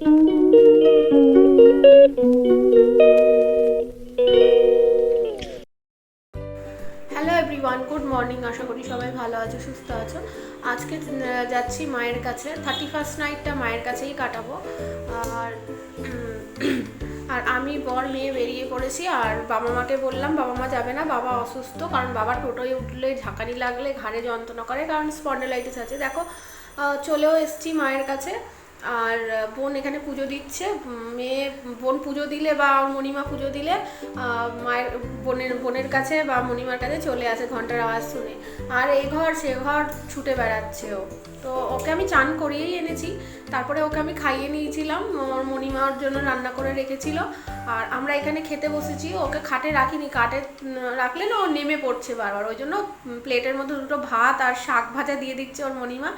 Hello everyone good morning আশা করি সবাই ভালো আছো, সুস্থ আছো। আজকে যাচ্ছি মায়ের কাছে। থার্টি ফার্স্ট নাইটটা মায়ের কাছেই কাটাবো। আর আর আমি বর মেয়ে বেরিয়ে পড়েছি, আর বাবা মাকে বললাম, বাবা মা যাবে না, বাবা অসুস্থ, কারণ বাবা টোটোয় উঠলে, ঝাঁকানি লাগলে, ঘাড়ে যন্ত্রণা করে, কারণ স্পন্ডেলাইটিস আছে। দেখো চলেও এসছি মায়ের কাছে। আর বোন এখানে পুজো দিচ্ছে। মেয়ে, বোন পুজো দিলে বা মণিমা পুজো দিলে মায়ের, বোনের বোনের কাছে বা মণিমার কাছে চলে আসে ঘণ্টার আওয়াজ শুনে। আর এ ঘর, সে ঘর ছুটে বেড়াচ্ছে ও। তো ওকে আমি চান করিয়েই এনেছি। তারপরে ওকে আমি খাইয়ে নিয়েছিলাম, ওর মণিমার জন্য রান্না করে রেখেছিল। আর আমরা এখানে খেতে বসেছি, ওকে খাটে রাখিনি, কাটে রাখলে না ও নেমে পড়ছে বারবার। ওই জন্য প্লেটের মধ্যে দুটো ভাত আর শাক ভাজা দিয়ে দিচ্ছে ওর মণিমা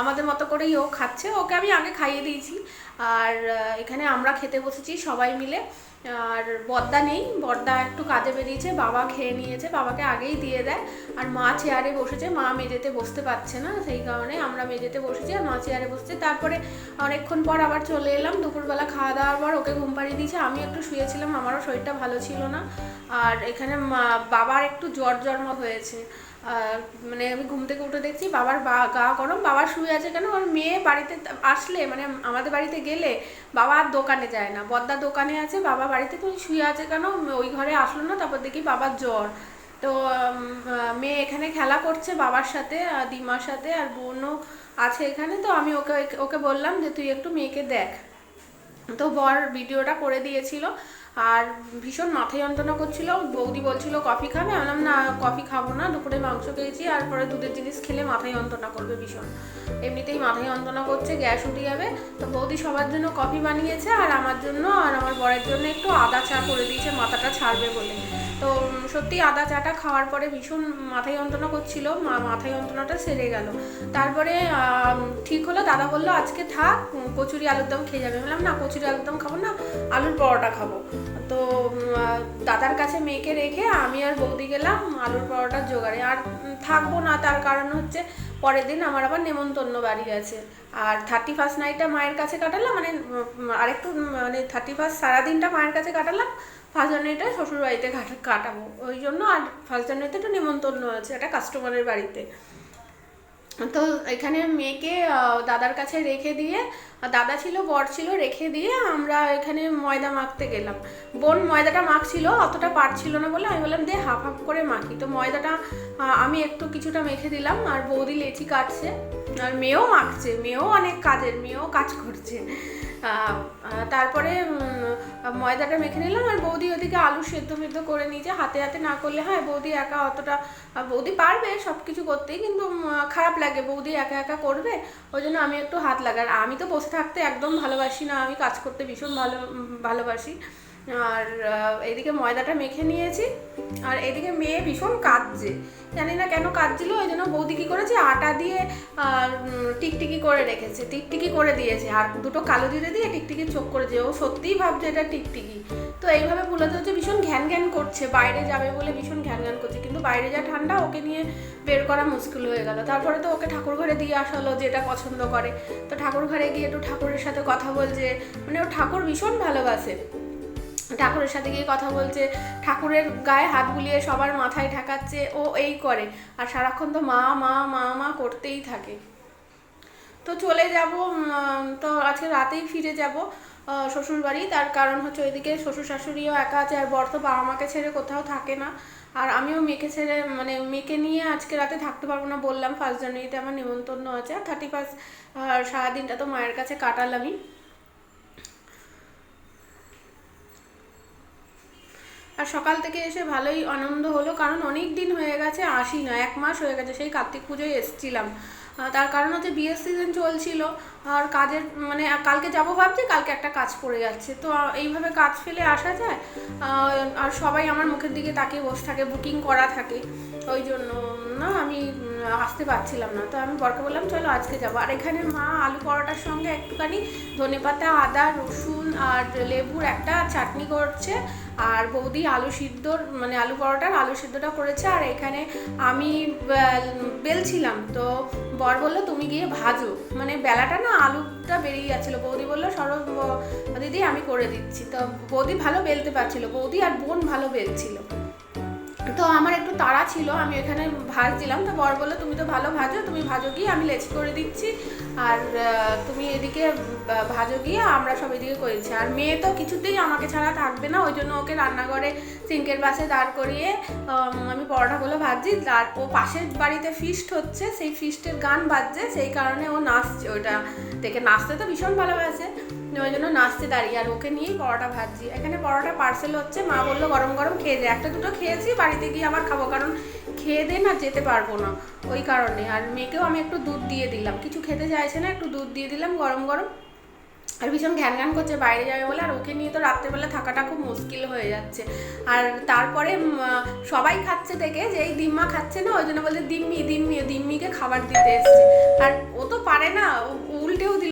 আমাদের মতো করেই ও খাচ্ছে, ওকে আমি আগে খাইয়ে দিয়েছি। আর এখানে আমরা খেতে বসেছি সবাই মিলে। আর বদ্দা নেই বদ্দা একটু কাজে বেরিয়েছে, বাবা খেয়ে নিয়েছে, বাবাকে আগেই দিয়ে দেয়। আর মা চেয়ারে বসেছে, মা মেঝেতে বসতে পারছে না, সেই কারণে আমরা মেঝেতে বসেছি, আর মা চেয়ারে বসেছে। তারপরে অনেকক্ষণ পর আবার চলে এলাম, দুপুরবেলা খাওয়া দাওয়ার পর ওকে ঘুম পাড়িয়ে দিয়েছে। আমি একটু শুয়েছিলাম, আমারও শরীরটা ভালো ছিল না। আর এখানে বাবার একটু জ্বর জন্ম হয়েছে। মানে আমি ঘুম থেকে উঠে দেখছি বাবার বা- গা গরম, বাবা শুয়ে আছে কেন? ওর মেয়ে বাড়িতে আসলে মানে আমাদের বাড়িতে গেলে বাবা আর দোকানে যায় না। বদ্দা দোকানে আছে, বাবা বাড়িতে তো শুয়ে আছে কেন? ওই ঘরে আসলো না, তারপর দেখি বাবার জ্বর। তো মেয়ে এখানে খেলা করছে বাবার সাথে দিমার সাথে, আর বোনও আছে এখানে। তো আমি ওকে ওকে বললাম যে, তুই একটু মেয়েকে দেখ। তো বর ভিডিওটা করে দিয়েছিল। আর ভীষণ মাথা যন্ত্রণা করছিল। বৌদি বলছিল, কফি খাবে? আমি না, কফি খাব না, দুপুরে মাংস খেয়েছি, আর পরে দুধের জিনিস খেলে মাথা যন্ত্রণা করবে ভীষণ। এমনিতেই মাথা যন্ত্রণা করছে, গ্যাস উঠে যাবে। তো বৌদি সবার জন্য কফি বানিয়েছে, আর আমার জন্য, আর আমার বরের জন্য একটু আদা চা করে দিয়েছে, মাথাটা ছাড়বে বলে। তো, সত্যি আদা চাটা খাওয়ার পরে ভীষণ মাথায় যন্ত্রণা করছিল, মা- মাথা যন্ত্রণাটা সেরে গেল। তারপরে ঠিক হলো, দাদা বলল, আজকে থাক, কচুরি আলুর দম খেয়ে যাবে। বললাম, না, কচুরি আলুর দম খাব না, আলুর পরোটা খাব। তো দাদার কাছে মেয়েকে রেখে আমি আর বৌদি গেলাম আলুর পরোটার জোগাড়ে। আর থাকব না, তার কারণ হচ্ছে পরের দিন আমার আবার নেমন্তন্ন বাড়ি আছে। আর থার্টি ফার্স্ট নাইটটা মায়ের কাছে কাটালাম মানে আরেকটু মানে থার্টি ফার্স্ট সারাদিনটা মায়ের কাছে কাটালাম। ফার্স্ট জানুয়ারিটা শ্বশুর বাড়িতে কাটাবো। ওই জন্য আর ফার্স্ট জানুয়ারিতে একটু নেমন্তন্ন আছে একটা কাস্টমারের বাড়িতে। তো, এখানে মেয়েকে দাদার কাছে রেখে দিয়ে আর দাদা ছিল, বর ছিল, রেখে দিয়ে আমরা এখানে ময়দা মাখতে গেলাম। বোন ময়দাটা মাখছিল, অতটা পারছিল না বলে আমি বললাম, দে হাফ হাফ করে মাখি। তো ময়দাটা আমি একটু কিছুটা মেখে দিলাম, আর বৌদি লেচি কাটছে, আর মেয়েও মাখছে, মেয়েও অনেক কাজের, মেয়েও কাজ করছে। তারপরে ময়দাটা মেখে নিলাম, আর বৌদি ওদিকে আলু সেদ্ধ ফেদ্ধ করে নিয়েছে। হাতে হাতে না করলে হয়, বৌদি একা অতটা বৌদি পারবে সব কিছু করতেই, কিন্তু খারাপ লাগে, বৌদি একা একা করবে, ওই জন্য আমি একটু হাত লাগার আমি তো বসে থাকতে একদম ভালোবাসি না আমি কাজ করতে ভীষণ ভালো ভালোবাসি। আর এদিকে ময়দাটা মেখে নিয়েছি। আর এদিকে মেয়ে ভীষণ কাঁদছে। জানি না কেন কাঁদছিল, ওই জন্য বৌদি কী করেছে, আটা দিয়ে টিকটিকি করে রেখেছে। টিকটিকি করে দিয়েছে। আর দুটো কালো জিরে দিয়ে টিকটিকি চোখ করেছে। ও সত্যিই ভাবছে এটা টিকটিকি। তো এইভাবে বুলাতে হচ্ছে ভীষণ ঘ্যান ঘ্যান করছে। বাইরে যাবে বলে ভীষণ ঘ্যান ঘ্যান করছে। কিন্তু বাইরে যা ঠান্ডা, ওকে নিয়ে বের করা মুশকিল হয়ে গেল। তারপরে তো ওকে ঠাকুর ঘরে দিয়ে আসা হলো যেটা পছন্দ করে। তো ঠাকুর ঘরে গিয়ে একটু ঠাকুরের সাথে কথা বলছে। মানে ও ঠাকুর ভীষণ ভালোবাসে। ঠাকুরের সাথে গিয়ে কথা বলছে, ঠাকুরের গায়ে হাত বুলিয়ে সবার মাথায় ঠেকাচ্ছে ও এই করে। আর সারাক্ষণ তো মা মা মা মা করতেই থাকে। তো চলে যাব তো আজকে রাতেই ফিরে যাব শ্বশুর বাড়ি তার কারণ হচ্ছে ওইদিকে শ্বশুর শাশুড়িও একা আছে, আর বর তো বাবা মাকে ছেড়ে কোথাও থাকে না। আর আমিও মেয়েকে ছেড়ে মানে মেয়েকে নিয়ে আজকে রাতে থাকতে পারব না বললাম ফার্স্ট জানুয়ারিতে আমার নিমন্ত্রণ আছে। আর থার্টি ফার্স্ট সারাদিনটা তো মায়ের কাছে কাটালামই। আর সকাল থেকে এসে ভালোই আনন্দ হলো, কারণ অনেক দিন হয়ে গেছে, আসি না, এক মাস হয়ে গেছে, সেই কার্তিক পুজোয় এসছিলাম। তার কারণ হচ্ছে বিয়ের সিজন চলছিল, আর কাজের মানে কালকে যাব ভাবছি, কালকে একটা কাজ পড়ে যাচ্ছে। তো এইভাবে কাজ ফেলে আসা যায় আর সবাই আমার মুখের দিকে তাকিয়ে বসে থাকে বুকিং করা থাকে, ওই জন্য, না, আমি আসতে পারছিলাম না। তো আমি বরকে বললাম, চলো আজকে যাব। আর এখানে মা আলু পরোটার সঙ্গে একটুখানি ধনেপাতা আদা, রসুন আর লেবুর একটা চাটনি করছে। আর বৌদি আলু সিদ্ধর মানে আলু পরোটার আলু সিদ্ধটা করেছে। আর এখানে আমি বেলছিলাম। তো বর বলল, তুমি গিয়ে ভাজো। মানে বেলাটা না আলুটা বেরিয়ে যাচ্ছিল। বৌদি বলল সরব দিদি, আমি করে দিচ্ছি। তো বৌদি ভালো বেলতে পারছিল। বৌদি আর বোন ভালো বেলছিল। তো আমার একটু তাড়া ছিল, আমি এখানে ভাজছিলাম তো বর বলল, তুমি তো ভালো ভাজো, তুমি ভাজো গিয়ে আমি লেচি করে দিচ্ছি। আর তুমি এদিকে ভাজো গিয়ে আমরা সব এদিকে করেছি আর মেয়ে তো কিছুতেই আমাকে ছাড়া থাকবে না, ওই জন্য ওকে রান্নাঘরে সিঙ্কের পাশে দাঁড় করিয়ে আমি পরোটাগুলো ভাজছি। আর ও পাশের বাড়িতে ফিস্ট হচ্ছে, সেই ফিস্টের গান বাজছে, সেই কারণে ও নাচছে। ওটা দেখে নাচতে তো ভীষণ ভালোবাসে। ওই জন্য নাচতে দাঁড়িয়ে, আর ওকে নিয়েই পরোটা ভাজছি। এখানে পরোটা পার্সেল হচ্ছে, মা বলল গরম গরম খেয়ে যায় একটা দুটো খেয়েছি বাড়িতে গিয়ে আবার খাব, কারণ খেয়ে দিয়ে না যেতে পারব না ওই কারণে। আর মেয়েকেও আমি একটু দুধ দিয়ে দিলাম। কিছু খেতে চাইছে না, একটু দুধ দিয়ে দিলাম, গরম গরম। আর ভীষণ ঘ্যান ঘ্যান করছে, বাইরে যাবে বলে। আর ওকে নিয়ে তো রাত্রেবেলা থাকাটা খুব মুশকিল হয়ে যাচ্ছে। আর তারপরে সবাই খাচ্ছে থেকে যে এই দিম্মা খাচ্ছে না, ওই জন্য বলছে, দিম্মি দিম্মি, দিম্মিকে খাবার দিতে এসছে। আর ও তো পারে না উল্টেও